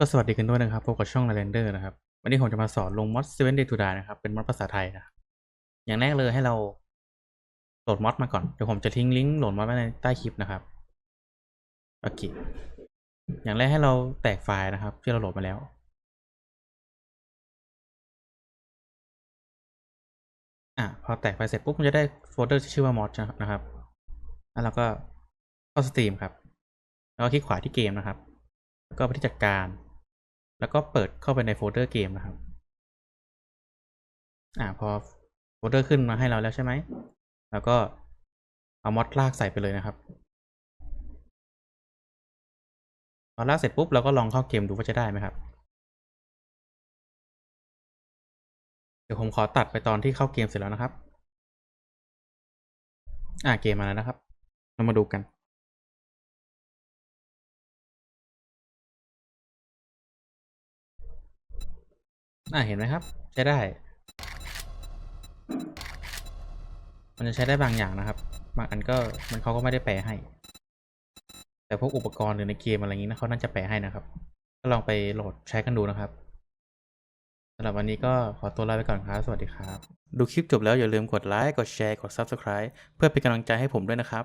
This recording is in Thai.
ก็สวัสดีกันด้วยนะครับ พบกับช่อง l a n d e r นะครับ วันนี้ผมจะมาสอนลงมอด7 Day to Die นะครับ เป็นมอดภาษาไทยนะครับ อย่างแรกเลยให้เราโหลดมอดมาก่อน เดี๋ยวผมจะทิ้งลิงก์โหลดมอดไว้ในใต้คลิปนะครับ โอเค อย่างแรกให้เราแตกไฟล์นะครับ ที่เราโหลดมาแล้ว อะพอแตกไฟล์เสร็จปุ๊บมันจะได้โฟลเดอร์ที่ชื่อว่ามอดนะครับ แล้วเราก็เข้าสตรีมครับ แล้วก็คลิกขวาที่เกมนะครับ แล้วก็ไปที่จัดการ แล้วก็เปิดเข้าไปในโฟลเดอร์เกมนะครับ อ่าพอโฟลเดอร์ขึ้นมาให้เราแล้วใช่ไหม แล้วก็เอามอดลากใส่ไปเลยนะครับพอลากเสร็จปุ๊บเราก็ลองเข้าเกมดูว่าจะได้ไหมครับ เดี๋ยวผมขอตัดไปตอนที่เข้าเกมเสร็จแล้วนะครับ อ่าเกมมาแล้วนะครับ เรามาดูกัน อ่าเห็นไหมครับ ใช้ได้ มันจะใช้ได้บางอย่างนะครับ บางอันก็มันเขาก็ไม่ได้แปลให้ แต่พวกอุปกรณ์หรือในเกมอะไรอย่างนี้นะเขาน่าจะแปลให้นะครับ ก็ลองไปโหลดใช้กันดูนะครับสำหรับวันนี้ก็ขอตัวลาไปก่อนครับ สวัสดีครับ ดูคลิปจบแล้วอย่าลืมกดไลค์ กดแชร์ กด Subscribe เพื่อเป็นกำลังใจให้ผมด้วยนะครับ